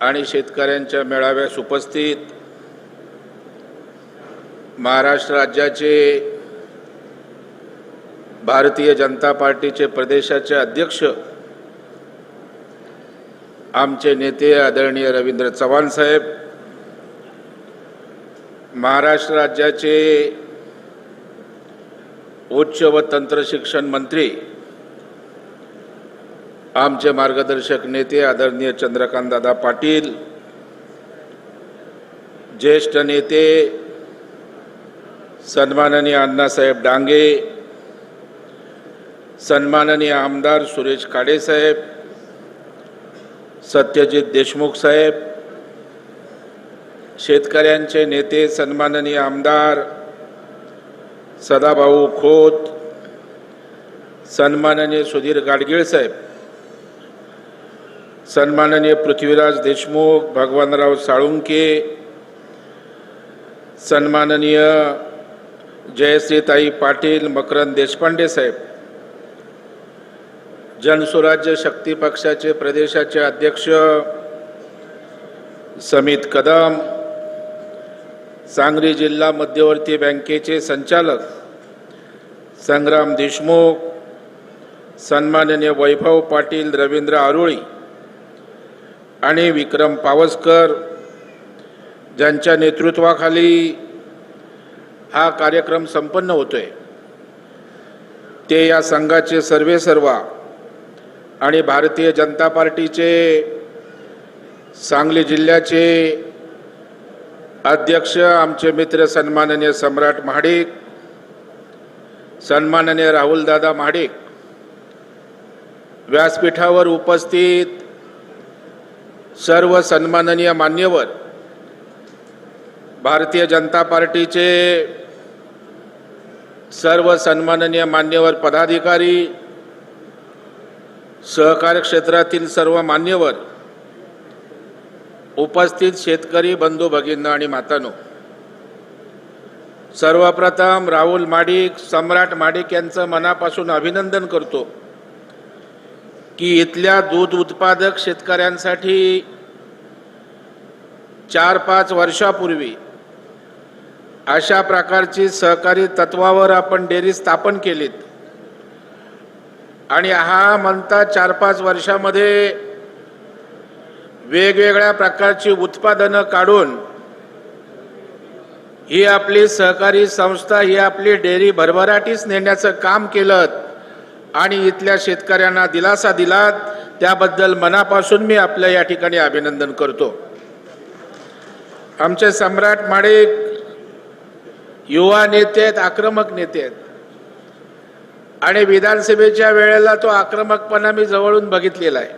आणि शेतकऱ्यांच्या मेळाव्यास उपस्थित महाराष्ट्र राज्याचे भारतीय जनता पार्टीचे प्रदेशाचे अध्यक्ष आमचे नेते आदरणीय रवींद्र चव्हाण साहेब महाराष्ट्र राज्याचे उच्च व तंत्र शिक्षण मंत्री आमचे मार्गदर्शक नेते आदरणीय चंद्रकांतदादा पाटील ज्येष्ठ नेते सन्माननीय अण्णासाहेब डांगे सन्माननीय आमदार सुरेश काडेसाहेब सत्यजित देशमुख साहेब शेतकऱ्यांचे नेते सन्माननीय आमदार सदाभाऊ खोत सन्माननीय सुधीर गाडगीळ साहेब. सन्माननीय पृथ्वीराज देशमुख भगवानराव साळुंके सन्माननीय जयश्रीताई पाटील मकरंद देशपांडे साहेब जनसुराज्य शक्ती पक्षाचे प्रदेशाचे अध्यक्ष समित कदम सांगली जिल्हा मध्यवर्ती बँकेचे संचालक संग्राम देशमुख सन्माननीय वैभव पाटील रवींद्र आरोळी आणि विक्रम पावसकर ज्यांच्या नेतृत्वाखाली हा कार्यक्रम संपन्न होतोय. ते या संघाचे सर्वे सर्वा आणि भारतीय जनता पार्टीचे सांगली जिल्ह्याचे अध्यक्ष आमचे मित्र सन्माननीय सम्राट महाडिक सन्माननीय राहुलदादा महाडिक व्यासपीठावर उपस्थित सर्व सन्माननीय मान्यवर भारतीय जनता पार्टीचे सर्व सन्माननीय मान्यवर पदाधिकारी सहकार क्षेत्रातील सर्व मान्यवर उपस्थित शेतकरी बंधू भगिनी आणि मातानो सर्वप्रथम राहुल माडिक सम्राट माडिक यांचं मनापासून अभिनंदन करतो. की इथल्या दूध उत्पादक शेतकऱ्यांसाठी चार पाच वर्षापूर्वी अशा प्रकारची सहकारी तत्वावर आपण डेअरी स्थापन केलीत. आणि हा म्हणता चार पाच वर्षामध्ये वेगवेगळ्या प्रकारची उत्पादनं काढून ही आपली सहकारी संस्था ही आपली डेअरी भरभराटीच नेण्याचं काम केलं आणि इथल्या शेतकऱ्यांना दिलासा दिलात त्याबद्दल मनापासून मी आपल्या या ठिकाणी अभिनंदन करतो. आमचे सम्राट माडिक युवा नेते आहेत आक्रमक नेते आहेत. आणि विधानसभेच्या वेळेला तो आक्रमकपणा मी जवळून बघितलेला आहे.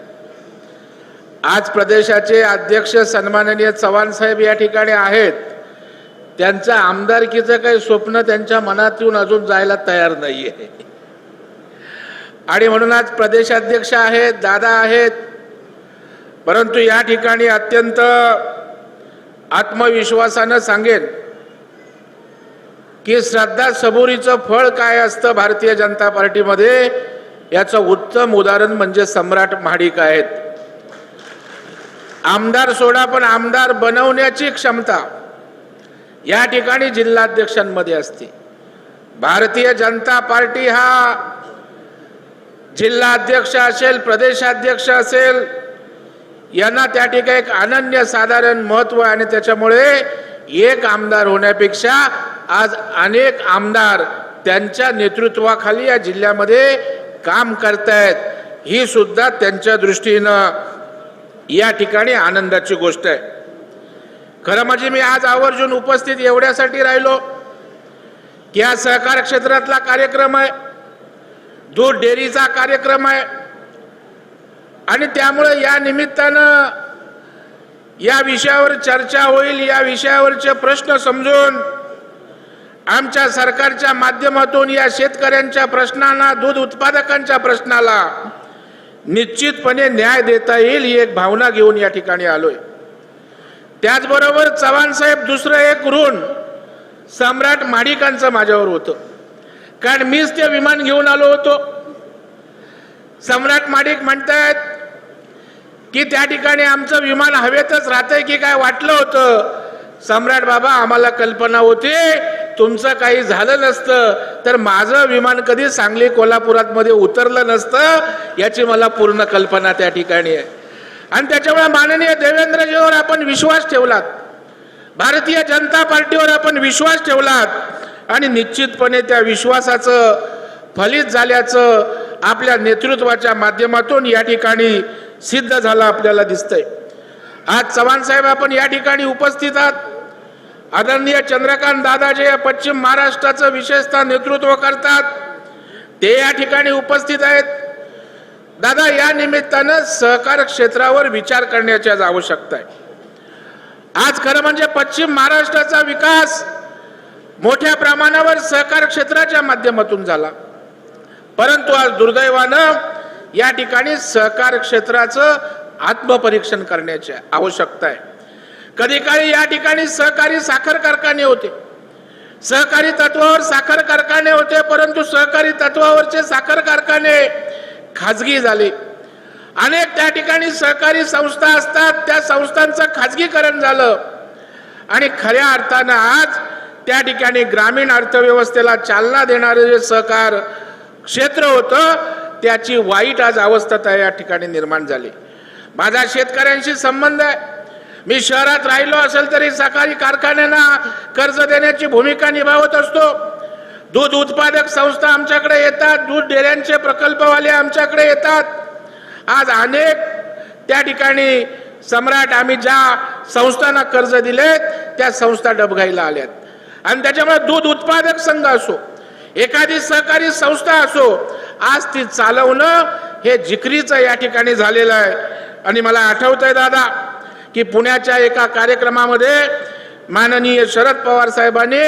आज प्रदेशाचे अध्यक्ष सन्माननीय चव्हाण साहेब या ठिकाणी आहेत. त्यांचं आमदारकीचं काही स्वप्न त्यांच्या मनातून अजून जायला तयार नाही आहे आणि म्हणून आज प्रदेशाध्यक्ष आहेत दादा आहेत. परंतु या ठिकाणी अत्यंत आत्मविश्वासानं सांगेन की श्रद्धा सबुरीचं फळ काय असतं भारतीय जनता पार्टीमध्ये? याचं उत्तम उदाहरण म्हणजे सम्राट महाडिक आहेत. आमदार सोडा पण आमदार बनवण्याची क्षमता या ठिकाणी जिल्हाध्यक्षांमध्ये असते. भारतीय जनता पार्टी हा जिल्हाध्यक्ष असेल प्रदेशाध्यक्ष असेल यांना त्या ठिकाणी एक अनन्य साधारण महत्त्व आहे आणि त्याच्यामुळे एक आमदार होण्यापेक्षा आज अनेक आमदार त्यांच्या नेतृत्वाखाली या जिल्ह्यामध्ये काम करतायत. ही सुद्धा त्यांच्या दृष्टीनं या ठिकाणी आनंदाची गोष्ट आहे. खरं म्हणजे मी आज आवर्जून उपस्थित एवढ्यासाठी राहिलो की हा सहकार क्षेत्रातला कार्यक्रम आहे. दूध डेअरीचा कार्यक्रम आहे. आणि त्यामुळे या निमित्तानं या विषयावर चर्चा होईल या विषयावरचे प्रश्न समजून आमच्या सरकारच्या माध्यमातून या शेतकऱ्यांच्या प्रश्नांना दूध उत्पादकांच्या प्रश्नाला निश्चितपणे न्याय देता येईल ही एक भावना घेऊन या ठिकाणी आलोय. त्याचबरोबर चव्हाण साहेब दुसरं एक ऋण सम्राट माडिकांचं माझ्यावर होतं. कारण मीच ते विमान घेऊन आलो होतो. सम्राट माडिक म्हणतायत की त्या ठिकाणी आमचं विमान हवेतच राहतंय की काय वाटलं होतं? सम्राट बाबा आम्हाला कल्पना होती. तुमचं काही झालं नसतं. तर माझं विमान कधी सांगली कोल्हापुरात मध्ये उतरलं नसतं याची मला पूर्ण कल्पना त्या ठिकाणी आहे. आणि त्याच्यामुळे माननीय देवेंद्रजीवर आपण विश्वास ठेवलात. भारतीय जनता पार्टीवर आपण विश्वास ठेवलात. आणि निश्चितपणे त्या विश्वासाचं फलित झाल्याचं आपल्या नेतृत्वाच्या माध्यमातून या ठिकाणी सिद्ध झालं आपल्याला दिसतंय. आज चव्हाण साहेब आपण या ठिकाणी उपस्थित आहात. आदरणीय चंद्रकांत दादा जे या पश्चिम महाराष्ट्राचं विशेषतः नेतृत्व करतात. ते या ठिकाणी उपस्थित आहेत. दादा या निमित्तानं सहकार क्षेत्रावर विचार करण्याची आज आवश्यकता आहे. आज खरं म्हणजे पश्चिम महाराष्ट्राचा विकास मोठ्या प्रमाणावर सहकार क्षेत्राच्या माध्यमातून झाला. परंतु आज दुर्दैवानं या ठिकाणी सहकार क्षेत्राचं आत्मपरीक्षण करण्याची आवश्यकता आहे. कधी काळी या ठिकाणी सहकारी साखर कारखाने होते. सहकारी तत्वावर साखर कारखाने होते परंतु सहकारी तत्वावरचे साखर कारखाने खाजगी झाले. अनेक त्या ठिकाणी सहकारी संस्था असतात त्या संस्थांचं खाजगीकरण झालं. आणि खऱ्या अर्थानं आज त्या ठिकाणी ग्रामीण अर्थव्यवस्थेला चालना देणारे जे सहकार क्षेत्र होतं त्याची वाईट आज अवस्था त्या या ठिकाणी निर्माण झाली. माझा शेतकऱ्यांशी संबंध आहे. मी शहरात राहिलो असेल तरी सहकारी कारखान्यांना कर्ज देण्याची भूमिका निभावत असतो. दूध उत्पादक संस्था आमच्याकडे येतात दूध डेऱ्यांचे प्रकल्पवाले आमच्याकडे येतात. आज अनेक त्या ठिकाणी सम्राट आम्ही ज्या संस्थांना कर्ज दिलेत त्या संस्था डबघाईला आल्यात. आणि त्याच्यामुळे दूध उत्पादक संघ असो एखादी सहकारी संस्था असो आज ती चालवणं हे जिकरीचं या ठिकाणी झालेलं आहे. आणि मला आठवत आहे दादा की पुण्याच्या एका कार्यक्रमामध्ये माननीय शरद पवार साहेबांनी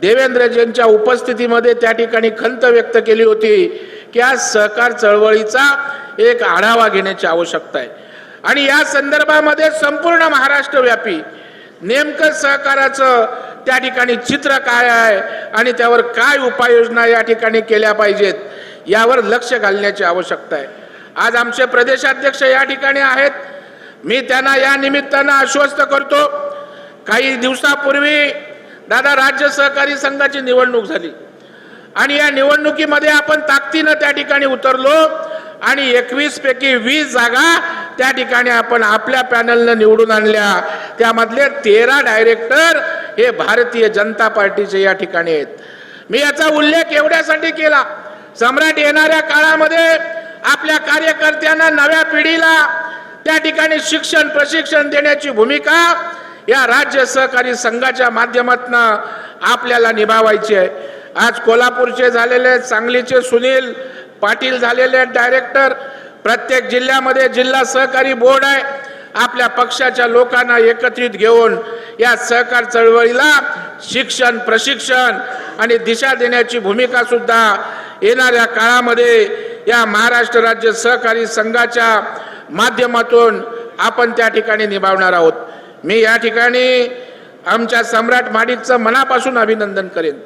देवेंद्रजींच्या उपस्थितीमध्ये त्या ठिकाणी खंत व्यक्त केली होती की आज सहकार चळवळीचा एक आढावा घेण्याची आवश्यकता आहे. आणि या संदर्भामध्ये संपूर्ण महाराष्ट्रव्यापी नेमकं सहकाराचं त्या ठिकाणी चित्र काय आहे आणि त्यावर काय उपाययोजना या ठिकाणी केल्या पाहिजेत यावर लक्ष घालण्याची आवश्यकता आहे. आज आमचे प्रदेशाध्यक्ष या ठिकाणी आहेत. मी त्यांना या निमित्तानं आश्वस्त करतो काही दिवसापूर्वी दादा राज्य सहकारी संघाची निवडणूक झाली. आणि या निवडणुकीमध्ये आपण ताकदीनं त्या ठिकाणी उतरलो आणि एकवीस पैकी वीस जागा त्या ठिकाणी आपण आपल्या पॅनलनं निवडून आणल्या. त्यामधले तेरा डायरेक्टर हे भारतीय जनता पार्टीचे या ठिकाणी आहेत. मी याचा उल्लेख एवढ्यासाठी केला सम्राट येणाऱ्या काळामध्ये आपल्या कार्यकर्त्यांना नव्या पिढीला त्या ठिकाणी शिक्षण प्रशिक्षण देण्याची भूमिका या राज्य सहकारी संघाच्या माध्यमातून आपल्याला निभावायची आहे. आज कोल्हापूरचे झालेले सांगलीचे सुनील पाटील झालेले डायरेक्टर. प्रत्येक जिल्ह्यामध्ये जिल्हा सहकारी बोर्ड आहे. आपल्या पक्षाच्या लोकांना एकत्रित घेऊन या सहकार चळवळीला शिक्षण प्रशिक्षण आणि दिशा देण्याची भूमिका सुद्धा येणाऱ्या काळामध्ये या महाराष्ट्र राज्य सहकारी संघाच्या माध्यमातून आपण त्या ठिकाणी निभावणार आहोत. मी या ठिकाणी आमच्या सम्राट माडिकचं मनापासून अभिनंदन करेन.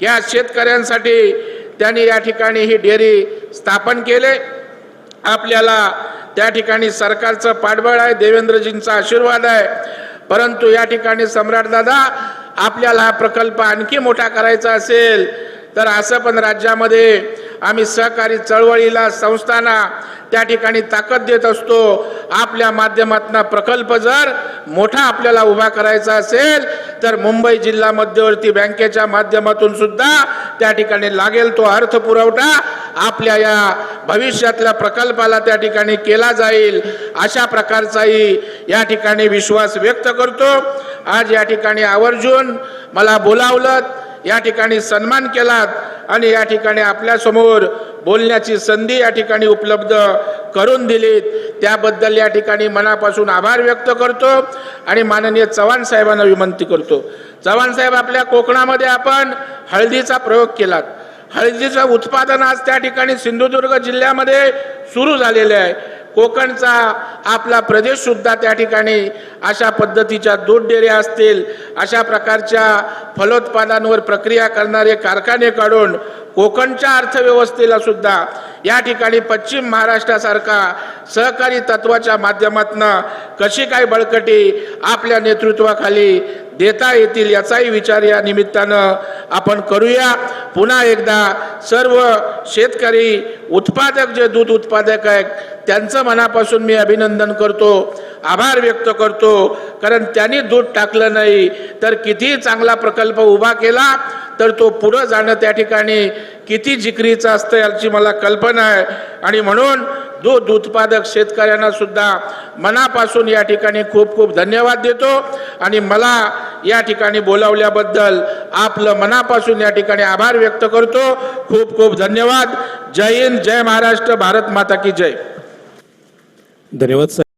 या शेतकऱ्यांसाठी त्यांनी या ठिकाणी ही डेअरी स्थापन केले. आपल्याला त्या ठिकाणी सरकारचं पाठबळ आहे देवेंद्रजींचा आशीर्वाद आहे. परंतु या ठिकाणी सम्राट दादा आपल्याला हा प्रकल्प आणखी मोठा करायचा असेल तर असं पण राज्यामध्ये आम्ही सहकारी चळवळीला संस्थांना त्या ठिकाणी ताकद देत असतो. आपल्या माध्यमातून प्रकल्प जर मोठा आपल्याला उभा करायचा असेल तर मुंबई जिल्हा मध्यवर्ती बँकेच्या माध्यमातून सुद्धा त्या ठिकाणी लागेल तो अर्थ पुरवठा. आपल्या या भविष्यातल्या प्रकल्पाला त्या ठिकाणी केला जाईल अशा प्रकारचाही या ठिकाणी विश्वास व्यक्त करतो. आज या ठिकाणी आवर्जून मला बोलावलं या ठिकाणी सन्मान केलात आणि या ठिकाणी आपल्यासमोर बोलण्याची संधी या ठिकाणी उपलब्ध करून दिलीत. त्याबद्दल या ठिकाणी मनापासून आभार व्यक्त करतो आणि माननीय चव्हाण साहेबांना विनंती करतो. चव्हाण साहेब आपल्या कोकणामध्ये आपण हळदीचा प्रयोग केलात. हळदीचं उत्पादन आज त्या ठिकाणी सिंधुदुर्ग जिल्ह्यामध्ये सुरू झालेले आहे. कोकणचा आपला प्रदेश सुद्धा त्या ठिकाणी अशा पद्धतीच्या दूध डेऱ्या असतील अशा प्रकारच्या फलोत्पादनावर प्रक्रिया करणारे कारखाने काढून कोकणच्या अर्थव्यवस्थेला सुद्धा या ठिकाणी पश्चिम महाराष्ट्रासारखा सहकारी तत्वाच्या माध्यमातून कशी काय बळकटी आपल्या नेतृत्वाखाली देता येतील याचाही विचार या निमित्तानं आपण करूया. पुन्हा एकदा सर्व शेतकरी उत्पादक जे दूध उत्पादक आहेत त्यांचं मनापासून मी अभिनंदन करतो आभार व्यक्त करतो. कारण त्यांनी दूध टाकलं नाही तर कितीही चांगला प्रकल्प उभा केला तर तो पुढं जाणं त्या ठिकाणी किती जिकरीचं असतं याची मला कल्पना आहे. आणि म्हणून दूध उत्पादक शेतकऱ्यांना सुद्धा मनापासून या ठिकाणी खूप खूप धन्यवाद देतो. आणि मला या ठिकाणी बोलावल्याबद्दल आपलं मनापासून या ठिकाणी आभार व्यक्त करतो. खूप खूप धन्यवाद. जय हिंद जय महाराष्ट्र भारत माता की जय. धन्यवाद